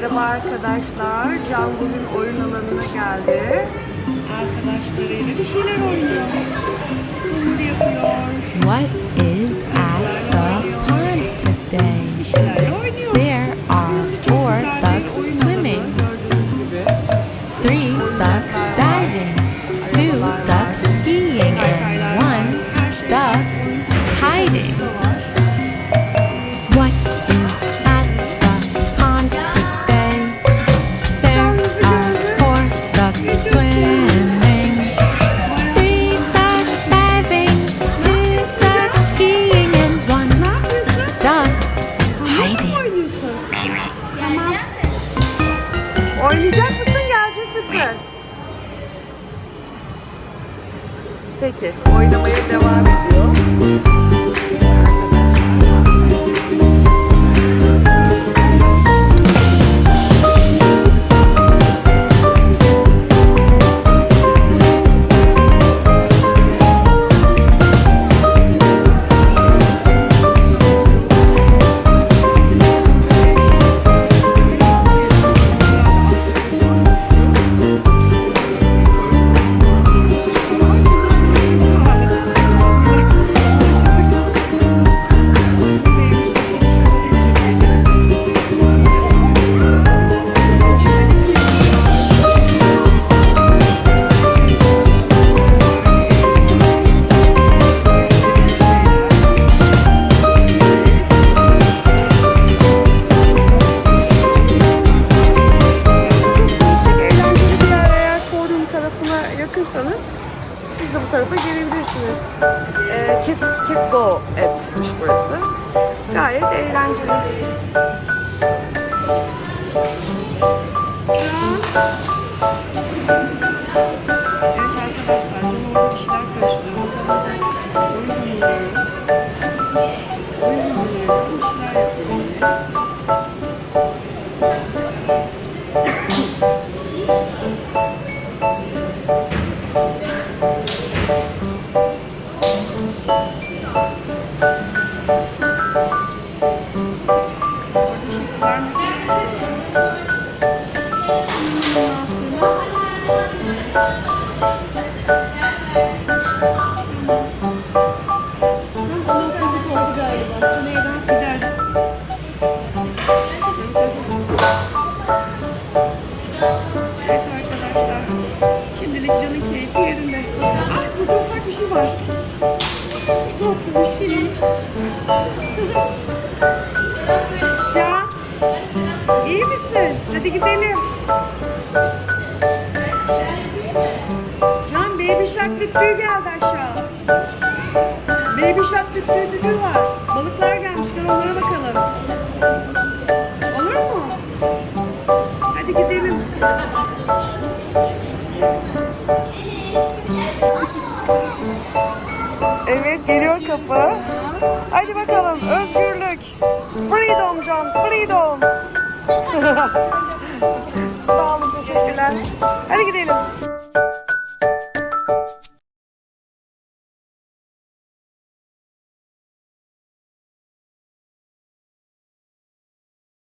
Merhaba arkadaşlar. Can bugün oyun alanına geldi. Arkadaşlarıyla bir şeyler oynuyor. What is at the pond today? Oynayacak mısın, gelecek misin? Peki, oynamaya devam ediyor. Tarafa gelebilirsiniz. Ee, Kids, Kids Go App'miş burası. Gayet eğlenceli. Evet arkadaşlar, Şimdilik canın keyfi yerinde. Ah burada ufak bir şey var. Düdüğü geldi aşağı. Baby shark düdüğü düdüğü var. Balıklar gelmiş gel onlara bakalım. Olur mu? Hadi gidelim. Evet geliyor kapı. Hadi bakalım özgürlük. Freedom Can, freedom.